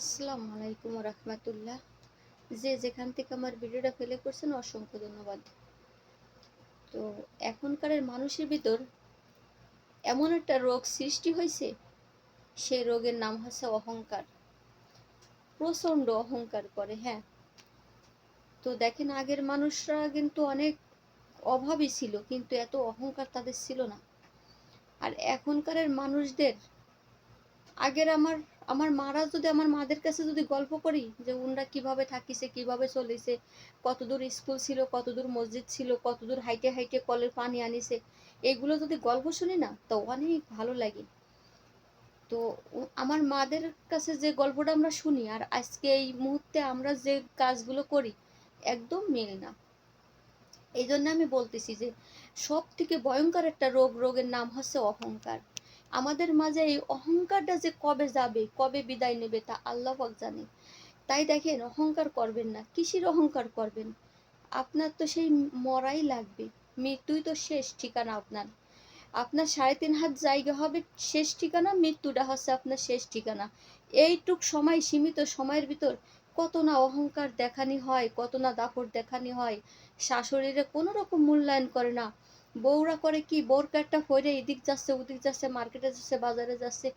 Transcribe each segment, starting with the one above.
আসসালামু আলাইকুম রহমতুল্লাহ যে যেখান থেকে আমার ভিডিওটা ফেলে করছেন অসংখ্য ধন্যবাদ। তো এখনকার মানুষের ভিতর এমন একটা রোগ সৃষ্টি হয়েছে সেই রোগের নাম হচ্ছে অহংকার। প্রচণ্ড অহংকার করে হ্যাঁ। তো দেখেন আগের মানুষরা কিন্তু অনেক অভাবী ছিল, কিন্তু এত অহংকার তাদের ছিল না। আর এখনকারের মানুষদের, আগের আমার আমার মারা যদি, আমার মাদের কাছে যদি গল্প করি যে উনরা কীভাবে থাকিছে কীভাবে চলেছে কতদূর স্কুল ছিল, কতদূর মসজিদ ছিল, কতদূর হাইটে হাইটে কলের পানি আনিছে এগুলো যদি গল্প শুনি না, তো অনেক ভালো লাগে। তো আমার মাদের কাছে যে গল্পটা আমরা শুনি, আর আজকে এই মুহূর্তে আমরা যে কাজগুলো করি, একদম মিল না। এই জন্য আমি বলতেছি যে সব থেকে ভয়ঙ্কর একটা রোগ, রোগের নাম হচ্ছে অহংকার। আমাদের মাঝে এই অহংকারটা যে কবে যাবে, কবে বিদায় নেবে তা আল্লাহ জানে। তাই দেখেন, অহংকার করবেন না। কিসের অহংকার করবেন? আপনার তো সেই মরাই লাগবে। মৃত্যুই তো শেষ ঠিকানা আপনার। আপনার সাড়ে তিন হাত জায়গা হবে, শেষ ঠিকানা মৃত্যুটা হচ্ছে আপনার শেষ ঠিকানা। এইটুক সময়, সীমিত সময়ের ভিতর কত না অহংকার দেখানি হয়, কত না দাপট দেখানি হয়, শাশুড়িরে কোনো রকম মূল্যায়ন করে না। বউরা করে কি, বউর কাঠটা ফইরে এদিক যাচ্ছে, ওদিক যাচ্ছে, মার্কেটে যাচ্ছে, বাজারে যাচ্ছে,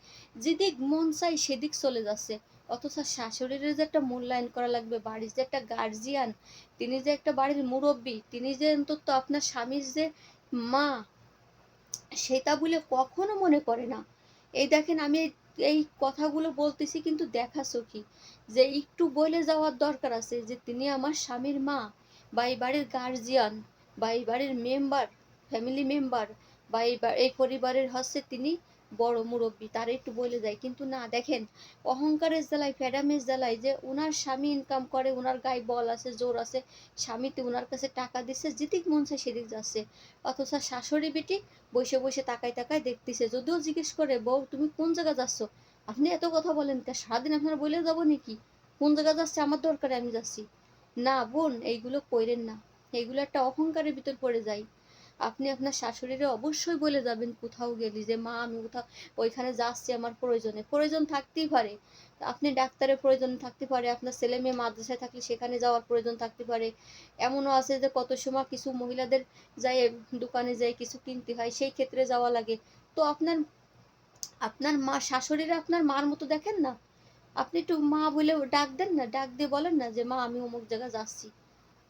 যেদিক মন চাই সেদিক চলে যাচ্ছে। অথচ শাশুড়ির যে একটা মূল্যায়ন করা লাগবে, বাড়ির যে একটা গার্জিয়ান তিনি যে একটা বাড়ির মুরব্বী, তিনি যে অন্তত আপনার স্বামীর যে মা, সেটা বলে কখনো মনে করে না। এই দেখেন আমি এই কথাগুলো বলতেছি কিন্তু দেখা সখী, যে একটু বলে যাওয়ার দরকার আছে যে তিনি আমার স্বামীর মা, বা এই বাড়ির গার্জিয়ান বা এই বাড়ির মেম্বার ফ্যামিলি মেম্বার বা এই এই পরিবারের হচ্ছে তিনি বড় মুরব্বী, তার একটু বলে যায় কিন্তু না, দেখেন, অহংকারের জ্বালায় ফ্যাডামের জ্বালায় যে ওনার স্বামী ইনকাম করে ওনার গায়ে বল আছে, জোর আছে, স্বামীতে ওনার কাছে টাকা দিচ্ছে যেদিক মন চায় সেদিক যাচ্ছে। অথচ শাশুড়ি বেটি বসে বসে তাকায় তাকায় দেখতেছে, যদিও জিজ্ঞেস করে, বউ, তুমি কোন জায়গা যাচ্ছ? আপনি এত কথা বলেন তা সারাদিন আপনার বলে যাব নাকি? কোন জায়গা যাচ্ছে? আমার দরকারে আমি যাচ্ছি। না, বোন, এইগুলো কইরেন না। এইগুলো একটা অহংকারের ভিতর পড়ে যায়। আপনি আপনার শাশুড়িরে অবশ্যই বলে যাবেন কোথাও গেলি যে, মা, আমি কোথাও, ওইখানে যাচ্ছি আমার প্রয়োজনে। প্রয়োজন থাকতেই পারে। আপনি ডাক্তারের প্রয়োজন থাকতে পারে, আপনার ছেলে মেয়ে মাদ্রাসায় থাকলে সেখানে যাওয়ার প্রয়োজন থাকতে পারে। এমনও আছে যে, কত সময় কিছু মহিলাদের যাই দোকানে যাই কিছু কিনতে হয়, সেই ক্ষেত্রে যাওয়া লাগে। তো আপনার আপনার মা, শাশুড়িরা আপনার মার মতো দেখেন না? আপনি একটু মা বলে ডাক দেন না? ডাক দিয়ে বলেন না যে, মা, আমি অমুক জায়গায় যাচ্ছি।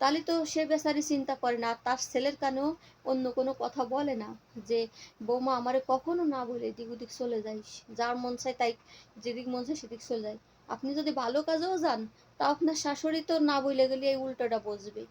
তাহলে তো সে বেচারি চিন্তা করে না, তার ছেলের কানেও অন্য কোনো কথা বলে না যে, বৌমা, আমারে কখনো না বলে এদিক ওদিক চলে যাইস। যার মন চায় তাই যেদিক মন চায় সেদিক চলে যায়। আপনি যদি ভালো কাজেও যান, তা আপনার শাশুড়ি তো না বলে গেলে এই উল্টোটা বসবে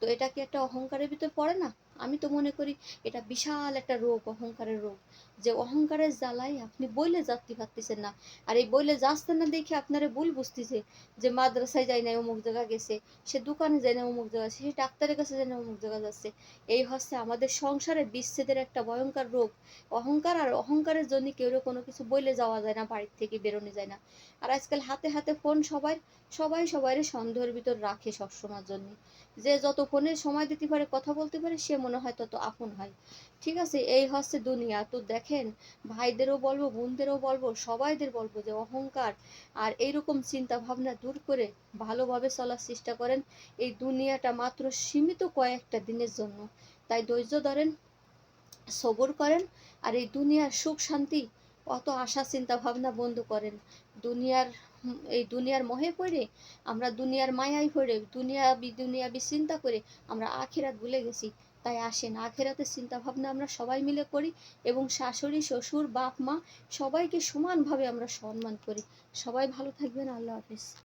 তো এটা কি একটা অহংকারের ভিতর পড়ে না? আমি তো মনে করি এটা বিশাল একটা রোগ, অহংকারের রোগ। যে অহংকারের জ্বালাই আপনি বইলে যাতে পারতেছেন না। আর এই বইলে যাচ্ছেন না দেখে আপনারা ভুল বুঝতেছে যে মাদ্রাসায় যায় না অমুক জায়গা গেছে, সে দোকানে যায় না অমুক জায়গা সে ডাক্তারের কাছে যায় না অমুক জায়গা যাচ্ছে। এই হচ্ছে আমাদের সংসারে বিচ্ছেদের একটা ভয়ঙ্কর রোগ। অহংকার আর অহংকারের জন্য কেউ কোনো কিছু বইলে যাওয়া যায় না, বাড়ির থেকে বেরোনো যায় না। আর আজকাল হাতে হাতে ফোন সবাই সবাই সবাই সন্দেহের ভিতর রাখে সবসময়ের জন্য। যে যত ফোনে সময় দিতে পারে, কথা বলতে পারে, সে মনে হয় তত আপন হয়। ঠিক আছে, এই হচ্ছে দুনিয়া। তো দেখেন, ভাইদেরও বলব, বোনদেরও বলব, সবাইদের বলব যে অহংকার আর এইরকম চিন্তা ভাবনা দূর করে ভালোভাবে চলার চেষ্টা করেন। এই দুনিয়াটা মাত্র সীমিত কয়েকটা দিনের জন্য। তাই ধৈর্য ধরেন, সবর করেন আর এই দুনিয়ার সুখ, শান্তি অত আশা চিন্তা ভাবনা বন্ধ করেন। দুনিয়ার, এই দুনিয়ার মহে পড়ে আমরা দুনিয়ার মায়ায় পড়ে, দুনিয়া দুনিয়া চিন্তা করে আমরা আখেরাত ভুলে গেছি। তাই না আখেরাতের চিন্তা ভাবনা আমরা সবাই মিলে করি এবং শাশুড়ি, শ্বশুর, বাপ, মা সবাইকে সমানভাবে আমরা সম্মান করি। সবাই ভালো থাকবেন। আল্লাহ হাফিজ।